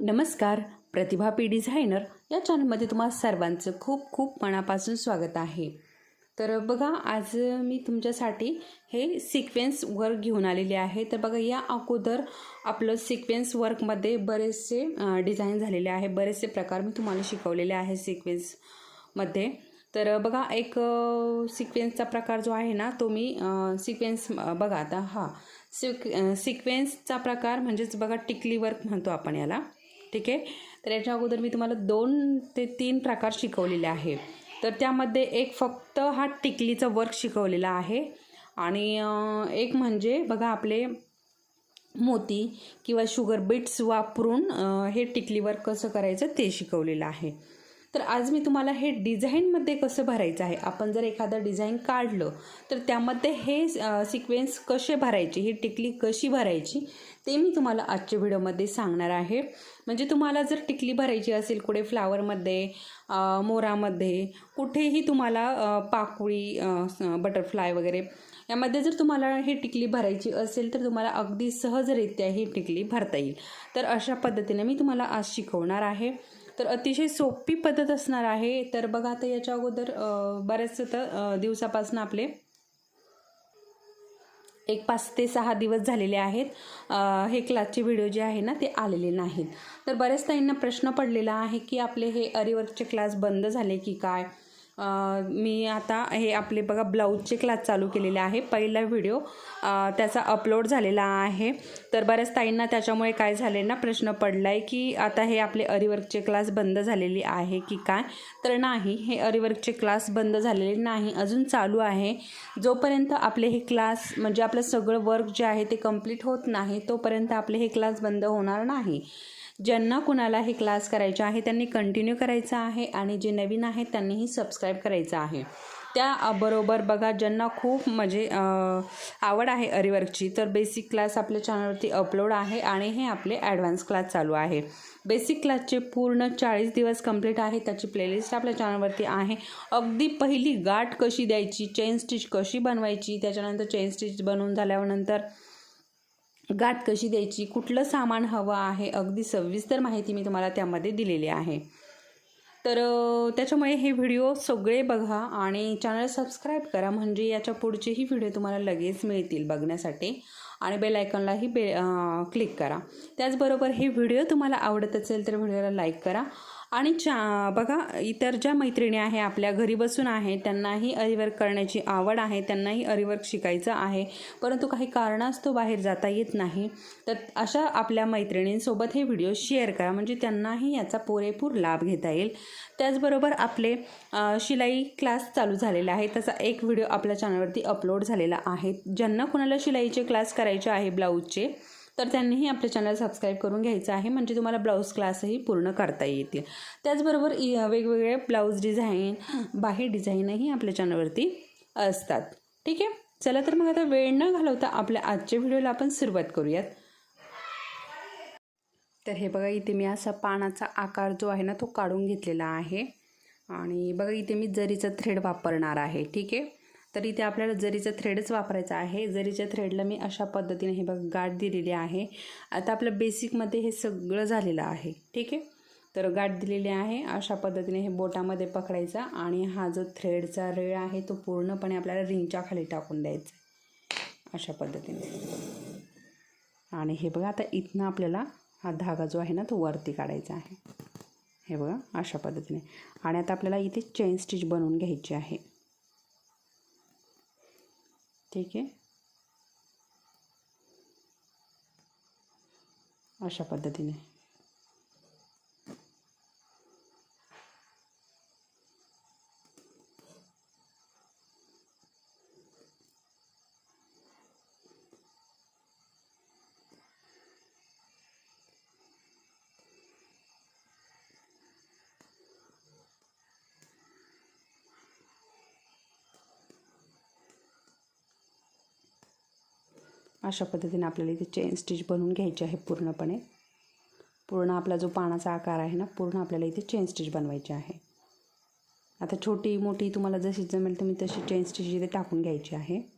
नमस्कार प्रतिभा P designer या चॅनलमध्ये तुम्हा सर्वांचं खूप खूप मनापासून स्वागत आहे. तर बघा आज मी तुमच्यासाठी हे सिक्वेन्स वर्क घेऊन आलेले आहे. तर बघा या अगोदर आपलं सिक्वेन्स वर्कमध्ये बरेचसे डिझाईन झालेले आहे. बरेचसे प्रकार मी तुम्हाला शिकवलेले आहे सिक्वेन्समध्ये तर बघा एक सिक्वेन्सचा प्रकार जो आहे ना तो मी सिक्वेन्स बघा आता हा सिक सिक्वेन्सचा प्रकार म्हणजेच बघा टिकली वर्क म्हणतो आपण याला. ठीक आहे? तर याच्या अगोदर मी तुम्हाला दोन ते तीन प्रकार शिकवलेले आहे. तर त्यामध्ये एक फक्त हा टिकलीचा वर्क शिकवलेला आहे आणि एक म्हणजे बघा आपले मोती किंवा शुगर बीट्स वापरून हे टिकली वर्क कसं करायचं ते शिकवलेलं आहे. तर आज मी तुम्हाला हे डिझाईनमध्ये कसं भरायचं आहे आपण जर एखादं डिझाईन काढलं तर त्यामध्ये हे सिक्वेन्स कसे भरायचे ही टिकली कशी भरायची ते मी तुम्हाला आजच्या व्हिडिओमध्ये सांगणार आहे. म्हणजे तुम्हाला जर टिकली भरायची असेल कुठे फ्लावरमध्ये मोरामध्ये कुठेही तुम्हाला पाकुळी पाकळी बटरफ्लाय वगैरे यामध्ये जर तुम्हाला ही टिकली भरायची असेल तर तुम्हाला अगदी सहजरित्या ही टिकली भरता येईल. तर अशा पद्धतीने मी तुम्हाला आज शिकवणार आहे. तर अतिशय सोपी पद्धत असणार आहे. तर बघा आता याच्या अगोदर बऱ्याचसं बऱ्याच तर दिवसापासून आपले एक पाच ते सहा दिवस झालेले आहेत. हे क्लासचे व्हिडिओ जे आहे ना ते आलेले नाहीत. तर बऱ्याच ताईंना प्रश्न पडलेला आहे की आपले हे अरिवर्कचे क्लास बंद झाले की काय? मी आता हे आपले बघा ब्लाऊजचे क्लास चालू केलेले आहे. पहिला व्हिडिओ त्याचा अपलोड झालेला आहे. तर बऱ्याच ताईंना त्याच्यामुळे काय झाले ना प्रश्न पडला आहे की आता हे आपले अरिवर्कचे क्लास बंद झालेले आहे की काय? तर नाही हे अरिवर्कचे क्लास बंद झालेले नाही अजून चालू आहे. जोपर्यंत आपले हे क्लास म्हणजे आपलं सगळं वर्क जे आहे ते कंप्लीट होत नाही तोपर्यंत आपले हे क्लास बंद होणार नाही. ज्यांना कुणाला हे क्लास करायचे आहे त्यांनी कंटिन्यू करायचं आहे आणि जे नवीन आहेत त्यांनीही सबस्क्राईब करायचं आहे. त्या बरोबर बघा ज्यांना खूप म्हणजे आवड आहे अरिवर्कची तर बेसिक क्लास आपल्या चॅनलवरती अपलोड आहे आणि हे आपले ॲडव्हान्स क्लास चालू आहे. बेसिक क्लासचे पूर्ण चाळीस दिवस कंप्लीट आहे त्याची प्लेलिस्ट आपल्या चॅनलवरती आहे. अगदी पहिली गाठ कशी द्यायची चेन स्टिच कशी बनवायची त्याच्यानंतर चेन स्टिच बनवून झाल्यानंतर गाठ कशी द्यायची? कुठलं सामान हवं आहे? अगदी सविस्तर माहिती मी तुम्हाला त्यामध्ये दिलेली आहे. तर त्याच्यामुळे हे व्हिडिओ सगळे बघा आणि चॅनल सबस्क्राईब करा. म्हणजे याच्या पुढचेही व्हिडिओ तुम्हाला लगेच मिळतील बघण्यासाठी. आणि बेल आयकॉनलाही बे क्लिक करा. त्याचबरोबर हे व्हिडिओ तुम्हाला आवडत असेल तर व्हिडिओला लाईक करा. आणि चा बघा इतर ज्या मैत्रिणी आहे आपल्या घरी बसून आहे त्यांनाही अरिवर्क करण्याची आवड आहे त्यांनाही अरिवर्क शिकायचं आहे. परंतु काही कारणास्तव बाहेर जाता येत नाही. तर अशा आपल्या मैत्रिणींसोबत हे व्हिडिओ शेअर करा. म्हणजे त्यांनाही याचा पुरेपूर लाभ घेता येईल. त्याचबरोबर आपले शिलाई क्लास चालू झालेले आहे त्याचा एक व्हिडिओ आपल्या चॅनलवरती अपलोड झालेला आहे. ज्यांना कुणाला शिलाईचे क्लास करायचे आहे ब्लाऊजचे तर त्यांनीही आपल्या चॅनल सबस्क्राईब करून घ्यायचं आहे. म्हणजे तुम्हाला ब्लाऊज क्लासही पूर्ण करता येतील. त्याचबरोबर वेगवेगळे ब्लाऊज डिझाईन बाही डिझाईनही आपल्या चॅनलवरती असतात. ठीक आहे? चला तर मग आता वेळ न घालवता आपल्या आजच्या व्हिडिओला आपण सुरुवात करूयात. तर हे बघा इथे मी असा पानाचा आकार जो आहे ना तो काढून घेतलेला आहे. आणि बघा इथे मी जरीचं थ्रेड वापरणार आहे. ठीक आहे? तर इथे आपल्याला जरीचं थ्रेडच वापरायचं आहे जरीच्या थ्रेडला मी अशा पद्धतीने हे बघा गाठ दिलेली आहे. आता आपलं बेसिकमध्ये हे सगळं झालेलं आहे ठीक आहे? तर गाठ दिलेली आहे अशा पद्धतीने हे बोटामध्ये पकडायचा आणि हा जो थ्रेडचा रेळ आहे तो पूर्णपणे आपल्याला रिंगच्या खाली टाकून द्यायचा अशा पद्धतीने. आणि हे बघा आता इथनं आपल्याला हा धागा जो आहे ना तो वरती काढायचा आहे. हे बघा अशा पद्धतीने. आणि आता आपल्याला इथे चेन स्टिच बनवून घ्यायची आहे. ठीक आहे. अशा पद्धतीने. अशा पद्धतीने आपल्याला इथे चेन स्टिच बनवून घ्यायची आहे पूर्णपणे. पूर्ण आपला जो पानाचा आकार आहे ना पूर्ण आपल्याला इथे चेन स्टिच बनवायची आहे. आता छोटी मोठी तुम्हाला जशी जमेल तुम्ही तशी चेन स्टिच इथे टाकून घ्यायची आहे.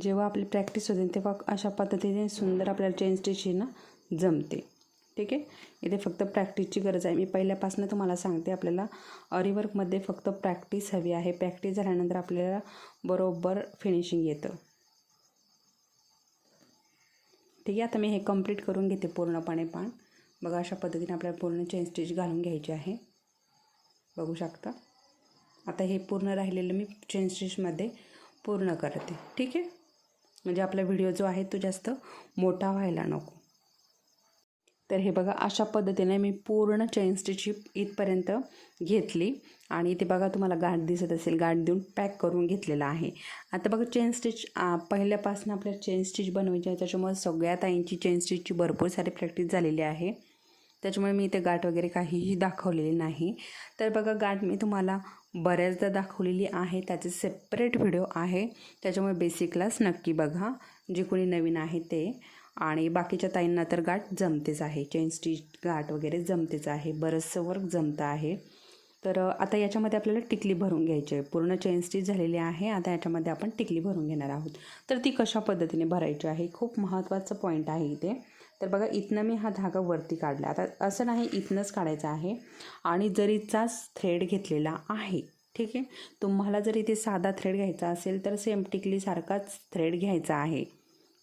जेव्हा आपली प्रॅक्टिस होते तेव्हा अशा पद्धतीने सुंदर आपल्याला चेन स्टिचिंग जमते. ठीक आहे? इथे फक्त प्रॅक्टिसची गरज आहे. मी पहिल्यापासून तुम्हाला सांगते आपल्याला अरीवर्कमध्ये फक्त प्रॅक्टिस हवी आहे. प्रॅक्टिस झाल्यानंतर आपल्याला बरोबर फिनिशिंग येतं. ठीक आहे? आता मी हे कंप्लीट करून घेते पूर्णपणे पान बघा अशा पद्धतीने आपल्याला पूर्ण चेन स्टिच घालून घ्यायची आहे. बघू शकता? आता हे पूर्ण राहिलेलं मी चेन स्टिचमध्ये पूर्ण करते. ठीक आहे? म्हणजे आपला व्हिडिओ जो आहे तो जास्त मोठा व्हायला नको. तर हे बघा अशा पद्धतीने मी पूर्ण चेन स्टिची इथपर्यंत घेतली. आणि ते बघा तुम्हाला गाठ दिसत असेल गाठ देऊन पॅक करून घेतलेला आहे. आता बघा चेन स्टिच पहिल्यापासून आपल्याला चेन स्टिच बनवायची आहे. त्याच्यामुळे सगळ्या ताईंची चेन स्टिचची भरपूर सारी प्रॅक्टिस झालेली आहे. त्याच्यामुळे मी इथे गाठ वगैरे काहीही दाखवलेली नाही. तर बघा गाठ मी तुम्हाला बऱ्याचदा दाखवलेली आहे. त्याचे सेपरेट व्हिडिओ आहे. त्याच्यामुळे बेसिक क्लास नक्की बघा जे कोणी नवीन आहे ते. आणि बाकीच्या ताईंना तर गाठ जमतेच आहे. चेन स्टिच गाठ वगैरे जमतेच आहे. बरंचसं वर्क जमतं आहे. तर आता याच्यामध्ये आपल्याला टिकली भरून घ्यायची आहे. पूर्ण चेन स्टिच झालेली आहे. आता याच्यामध्ये आपण टिकली भरून घेणार आहोत. तर ती कशा पद्धतीने भरायची आहे? खूप महत्त्वाचं पॉईंट आहे इथे. तर बघा इथनं मी हा धागा वरती काढला. आता असं नाही इथनंच काढायचा आहे. आणि जरीचाच थ्रेड घेतलेला आहे ठीक आहे? तुम्हाला जर इथे साधा थ्रेड घ्यायचा असेल तर सेम टिकलीसारखाच थ्रेड घ्यायचा आहे.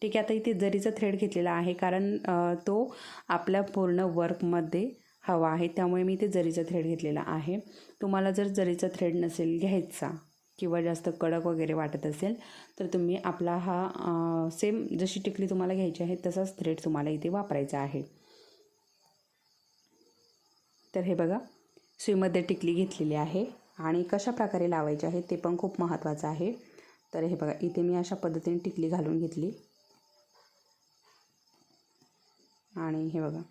ठीक आहे? आता इथे जरीचा थ्रेड घेतलेला आहे कारण तो आपल्या पूर्ण वर्कमध्ये हवा आहे. त्यामुळे मी इथे जरीचा थ्रेड घेतलेला आहे. तुम्हाला जर जरीचा थ्रेड नसेल घ्यायचा किंवा जास्त कडक वगैरे वाटत असेल तर तुम्ही आपला हा सेम जशी टिकली तुम्हाला घ्यायची आहे तसाच थ्रेड तुम्हाला इथे वापरायचा आहे. तर हे बघा सुईमध्ये टिकली घेतलेली आहे आणि कशा प्रकारे लावायची आहे ते पण खूप महत्त्वाचं आहे. तर हे बघा इथे मी अशा पद्धतीने टिकली घालून घेतली. आणि हे बघा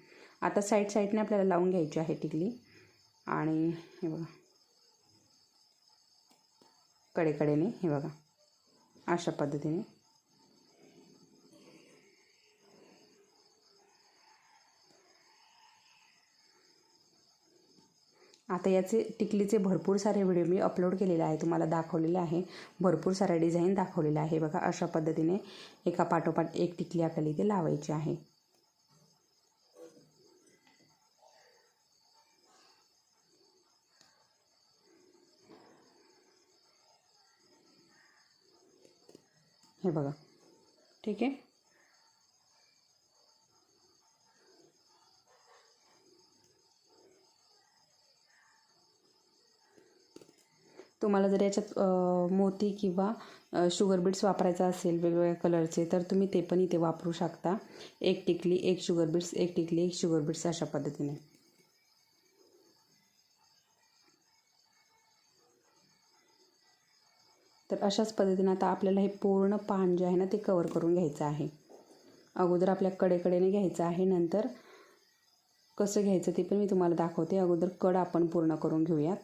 आता साईड साईडने आपल्याला लावून घ्यायची आहे टिकली. आणि हे बघा कडेकडेने हे बघा. अशा पद्धतीने. आता याचे टिकलीचे भरपूर सारे व्हिडिओ मी अपलोड केलेले आहे तुम्हाला दाखवलेले आहे. भरपूर साऱ्या डिझाईन दाखवलेल्या आहे बघा. अशा पद्धतीने एका पाठोपाठ एक टिकली आपल्याला इथे लावायची आहे. हे बघा. ठीक आहे? तुम्हाला जर याच्यात मोती किंवा शुगर बीट्स वापरायचा असेल वेगवेगळ्या कलरचे तर तुम्ही ते पण इथे वापरू शकता. एक टिकली एक शुगर बीट्स एक टिकली एक शुगर बीट्स अशा पद्धतीने. तर अशाच पद्धतीनं आता आपल्याला हे पूर्ण पान जे आहे ना ते कवर करून घ्यायचं आहे. अगोदर आपल्या कडेकडेने घ्यायचं आहे नंतर कसं घ्यायचं ते पण मी तुम्हाला दाखवते. अगोदर कड आपण पूर्ण करून घेऊयात.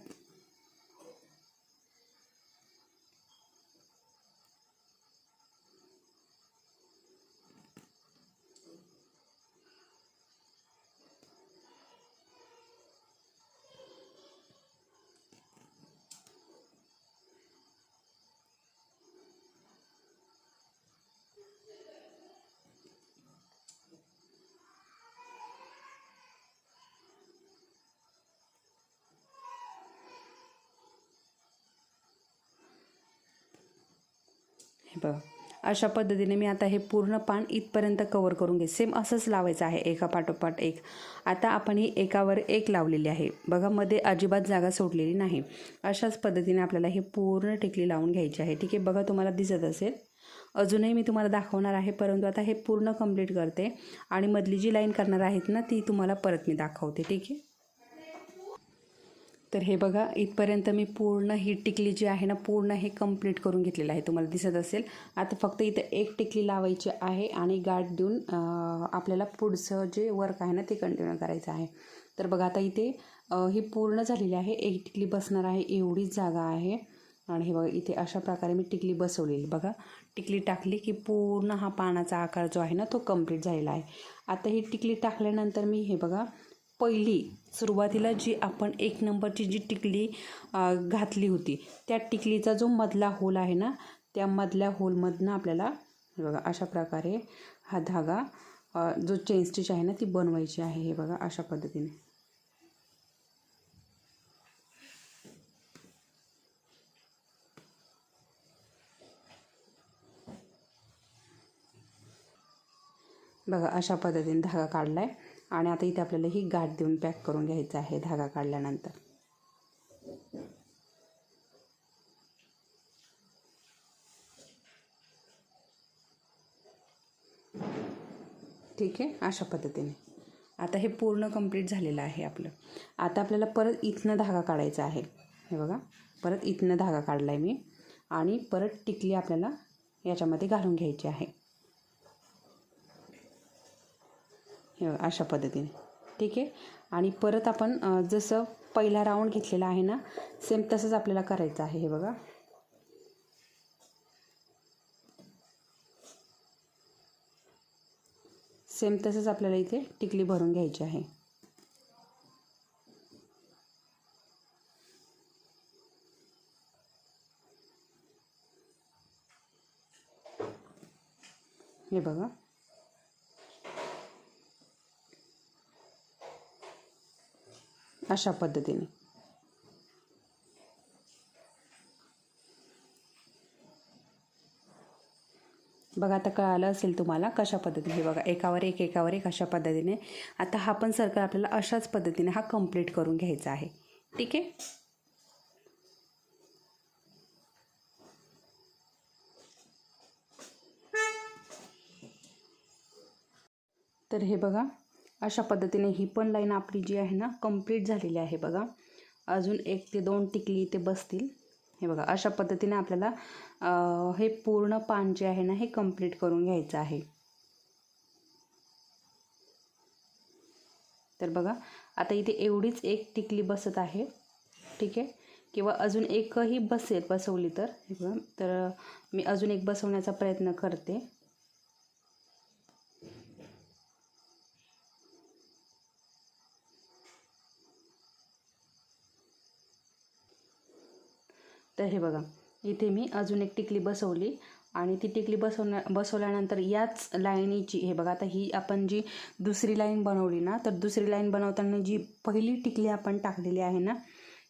बघा अशा पद्धतीने मी आता हे पूर्ण पान इथपर्यंत कवर करून घे सेम असंच लावायचं आहे. एका पाठोपाठ एक. आता आपण ही एकावर एक लावलेली आहे. बघा मध्ये अजिबात जागा सोडलेली नाही. अशाच पद्धतीने आपल्याला हे पूर्ण टिकली लावून घ्यायची आहे. ठीक आहे बघा तुम्हाला दिसत असेल. अजूनही मी तुम्हाला दाखवणार आहे परंतु आता हे पूर्ण कंप्लीट करते. आणि मधली जी लाईन करणार आहेत ना ती तुम्हाला परत मी दाखवते. ठीक आहे? तर हे बघा इथपर्यंत मी पूर्ण ही टिकली जी आहे ना पूर्ण हे कंप्लीट करून घेतलेलं आहे. तुम्हाला दिसत असेल. आता फक्त इथं एक टिकली लावायची आहे आणि गाठ देऊन आपल्याला पुढचं जे वर्क आहे ना ते कंटिन्यू करायचं आहे. तर बघा आता इथे ही पूर्ण झालेली आहे. एक टिकली बसणार आहे एवढीच जागा आहे. आणि हे बघा इथे अशा प्रकारे मी टिकली बसवलेली. बघा टिकली टाकली की पूर्ण हा पानाचा आकार जो आहे ना तो कंप्लीट झालेला आहे. आता ही टिकली टाकल्यानंतर मी हे बघा पहिली सुरुवातीला जी आपण एक नंबरची जी टिकली घातली होती त्या टिकलीचा जो मधला होल आहे ना त्या मधल्या होलमधनं आपल्याला हे बघा अशा प्रकारे हा धागा जो चेन स्टिच आहे ना ती बनवायची आहे. हे बघा अशा पद्धतीने. बघा अशा पद्धतीने धागा काढला आहे आणि आता इथे आपल्याला ही गाठ देऊन पॅक करून घ्यायचं आहे धागा काढल्यानंतर. ठीक आहे? अशा पद्धतीने. आता हे पूर्ण कंप्लीट झालेलं आहे आपलं. आता आपल्याला परत इथनं धागा काढायचा आहे. हे बघा. परत इथनं धागा काढला आहे मी. आणि परत टिकली आपल्याला याच्यामध्ये घालून घ्यायची आहे. हे बघा, अशा पद्धतीने. ठीक आहे? आणि परत आपण जसं पहिला राऊंड घेतलेला आहे ना सेम तसंच आपल्याला करायचं आहे हे बघा. सेम तसंच आपल्याला इथे टिकली भरून घ्यायची आहे. हे बघा. अशा पद्धतीने. बघा आता कळालं असेल तुम्हाला कशा पद्धतीने हे बघा एकावर एक एकावर एक अशा पद्धतीने. आता हा पण सर्कल आपल्याला अशाच पद्धतीने हा कंप्लीट करून घ्यायचा आहे. ठीक आहे? तर हे बघा अशा पद्धतीने ही पण लाईन आपली जी आहे ना कंप्लीट झालेली आहे बघा. अजून एक ते दोन टिकली इथे बसतील. हे बघा अशा पद्धतीने आपल्याला हे पूर्ण पान जे आहे ना हे कंप्लीट करून घ्यायचं आहे. तर बघा आता इथे एवढीच एक टिकली बसत आहे. ठीक आहे? किंवा अजून एकही बसेल बसवली तर. हे बघा तर मी अजून एक बसवण्याचा प्रयत्न करते. तर हे बघा इथे मी अजून एक टिकली बसवली आणि ती टिकली बसवण्या बसवल्यानंतर याच लाईनीची हे बघा आता ही आपण जी दुसरी लाईन बनवली ना तर दुसरी लाईन बनवताना जी पहिली टिकली आपण टाकलेली आहे ना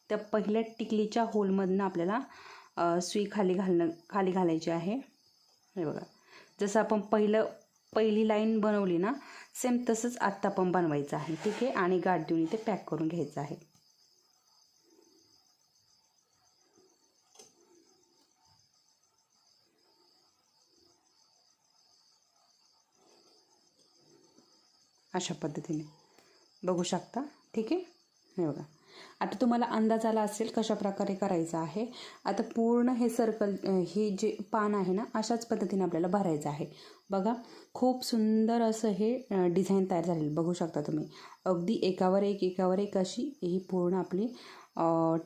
त्या पहिल्या टिकलीच्या होलमधनं आपल्याला सुई खाली घालणं खाली घालायची आहे. हे बघा जसं आपण पहिलं पहिली लाईन बनवली ना सेम तसंच आत्ता पण बनवायचं आहे. ठीक आहे? आणि गाठ देऊन इथे पॅक करून घ्यायचं आहे. अशा पद्धतीने. बघू शकता. ठीक आहे? हे बघा. आता तुम्हाला अंदाज आला असेल कशा प्रकारे करायचं आहे. आता पूर्ण हे सर्कल हे जे पान आहे ना अशाच पद्धतीने आपल्याला भरायचं आहे. बघा. खूप सुंदर असं हे डिझाईन तयार झालेलं बघू शकता तुम्ही. अगदी एकावर एक एकावर एक अशी ही पूर्ण आपली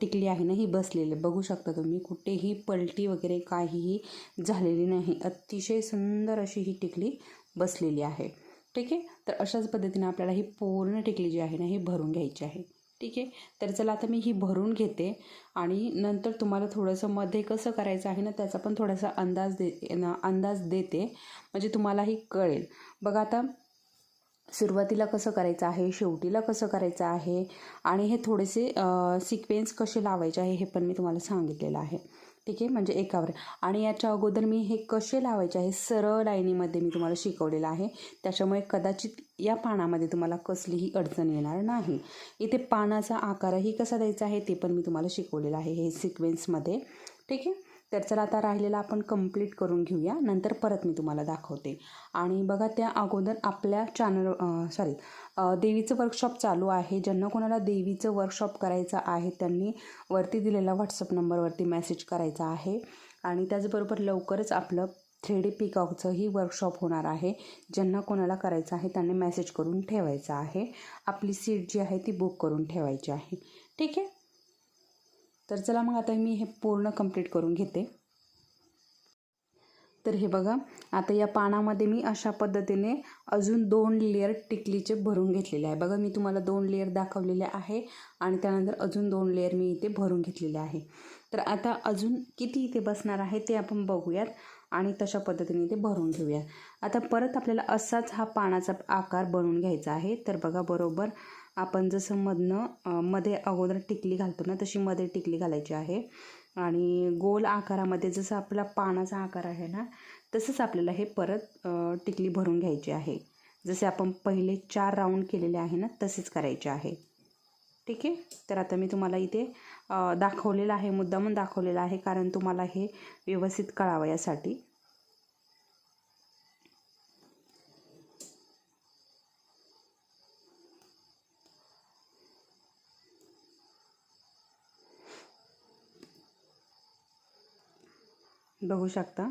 टिकली आहे ना ही बसलेली बघू शकता तुम्ही. कुठेही पलटी वगैरे काहीही झालेली नाही. अतिशय सुंदर अशी ही टिकली बसलेली आहे. ठीक आहे? तर अशाच पद्धतीने आपल्याला ही पूर्ण टिकली जी आहे ना ही भरून घ्यायची आहे. ठीक आहे? तर चला आता मी ही भरून घेते आणि नंतर तुम्हाला थोडंसं मध्ये कसं करायचं आहे ना त्याचा पण थोडासा अंदाज दे ना अंदाज देते. म्हणजे तुम्हालाही कळेल. बघा आता सुरुवातीला कसं करायचं आहे शेवटीला कसं करायचं आहे आणि हे थोडेसे सिक्वेन्स कसे लावायचे आहे हे पण मी तुम्हाला सांगितलेलं आहे. ठीक आहे? म्हणजे एकावर. आणि याच्या अगोदर मी हे कसे लावायचे आहे? सरळ लाईनीमध्ये मी तुम्हाला शिकवलेलं आहे. त्याच्यामुळे कदाचित या पानामध्ये तुम्हाला कसलीही अडचण येणार नाही. इथे पानाचा आकारही कसा द्यायचा आहे ते पण मी तुम्हाला शिकवलेलं आहे हे सिक्वेन्समध्ये ठीक आहे? तर चला आता राहिलेला आपण कंप्लीट करून घेऊया. नंतर परत मी तुम्हाला दाखवते. आणि बघा त्या अगोदर आपल्या चॅनल सॉरी देवीचं वर्कशॉप चालू आहे. ज्यांना कोणाला देवीचं वर्कशॉप करायचं आहे त्यांनी वरती दिलेला व्हॉट्सअप नंबरवरती मेसेज करायचा आहे. आणि त्याचबरोबर लवकरच आपलं थ्री डी पिकॉकचंही वर्कशॉप होणार आहे. ज्यांना कोणाला करायचं आहे त्यांनी मेसेज करून ठेवायचं आहे. आपली सीट जी आहे ती बुक करून ठेवायची आहे. ठीक आहे? तर चला मग आता मी हे पूर्ण कंप्लीट करून घेते. तर हे बघा आता या पानामध्ये मी अशा पद्धतीने अजून दोन लेअर टिकलीचे भरून घेतलेले आहे. बघा मी तुम्हाला दोन लेअर दाखवलेले आहे आणि त्यानंतर अजून दोन लेअर मी इथे भरून घेतलेले आहे. तर आता अजून किती इथे बसणार आहे ते आपण बघूयात आणि तशा पद्धतीने ते भरून घेऊयात. आता परत आपल्याला असाच हा पानाचा आकार बनवून घ्यायचा आहे. तर बघा बरोबर आपण जसं मधनं मध्ये अगोदर टिकली घालतो ना तशी मध्ये टिकली घालायची आहे. आणि गोल आकारामध्ये जसं आपला पानाचा आकार आहे ना तसंच आपल्याला हे परत टिकली भरून घ्यायची आहे. जसे आपण पहिले चार राऊंड केलेले आहे ना तसेच करायचे आहे. ठीक आहे? तर आता मी तुम्हाला इथे दाखवलेलं आहे मुद्दामून दाखवलेलं आहे कारण तुम्हाला हे व्यवस्थित कळावं यासाठी. बघू शकता.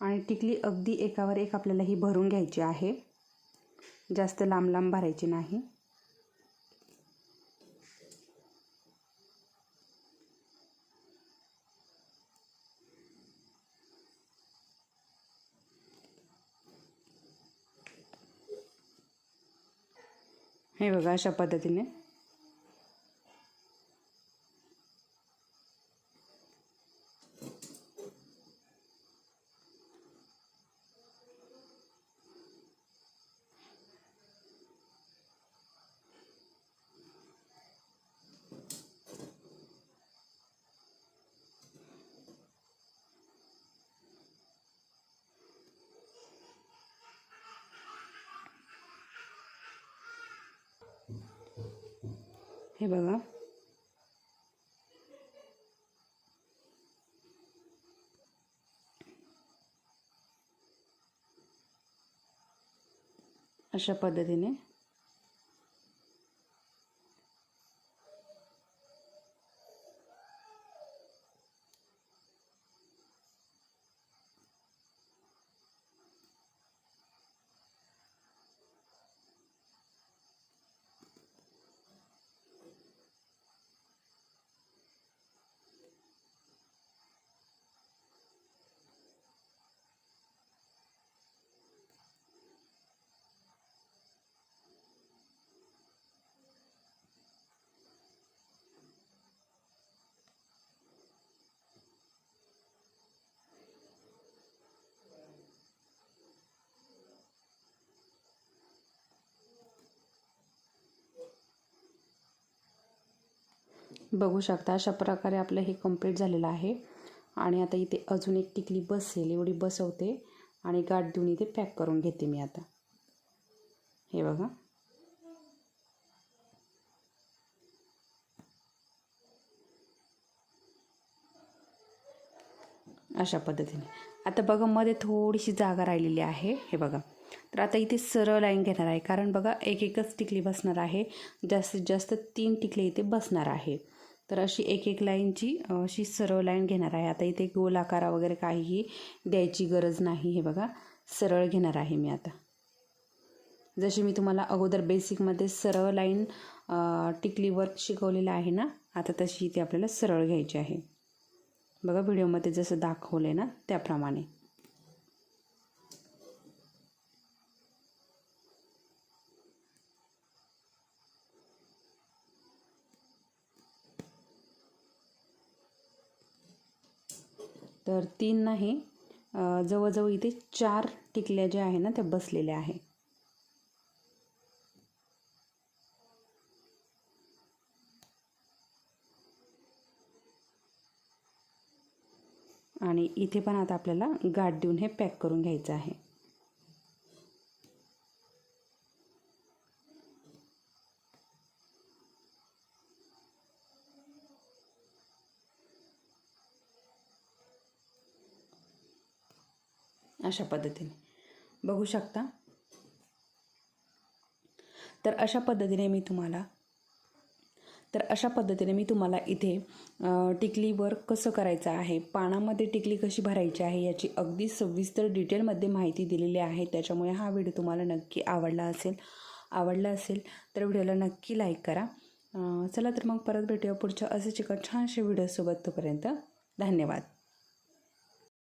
आणि टिकली अगदी एकावर एक आपल्याला ही भरून घ्यायची आहे. जास्त लांब लांब भरायची नाही. हे बघा अशा पद्धतीने. हे बघा. अशा पद्धतीने बघू शकता अशा प्रकारे आपलं हे कंप्लीट झालेलं आहे. आणि आता इथे अजून एक टिकली बसेल एवढी बसवते आणि गाठ देऊन इथे पॅक करून घेते मी आता. हे बघा. अशा पद्धतीने. आता बघा मध्ये थोडीशी जागा राहिलेली आहे. हे बघा. तर आता इथे सरळ लाईन घेणार आहे. कारण बघा एक एकच टिकली बसणार आहे. जास्तीत जास्त तीन टिकले इथे बसणार आहे. तर अशी एक एक लाईनची अशी सरळ लाईन घेणार आहे. आता इथे गोल आकारा वगैरे काहीही द्यायची गरज नाही हे बघा. सरळ घेणार आहे मी आता. जशी मी तुम्हाला अगोदर बेसिकमध्ये सरळ लाईन टिकली वर्क शिकवलेलं आहे ना आता तशी ती आपल्याला सरळ घ्यायची आहे. बघा व्हिडिओमध्ये जसं दाखवलं आहे ना त्याप्रमाणे. तर तीन नाही. जवळजवळ इथे चार टिकल्या ज्या आहे ना त्या बसलेल्या आहे आणि इथे पण आता आपल्याला गाठ देऊन हे पॅक करून घ्यायचं आहे. अशा पद्धतीने. बघू शकता? तर अशा पद्धतीने मी तुम्हाला तर अशा पद्धतीने मी तुम्हाला इथे टिकलीवर कसं करायचं आहे पानामध्ये टिकली कशी भरायची आहे याची अगदी सविस्तर डिटेलमध्ये माहिती दिलेली आहे. त्याच्यामुळे हा व्हिडिओ तुम्हाला नक्की आवडला असेल आवडला असेल तर व्हिडिओला नक्की लाईक करा. चला तर मग परत भेटूया पुढच्या असेच एका छानशा व्हिडिओसोबत तोपर्यंत. धन्यवाद.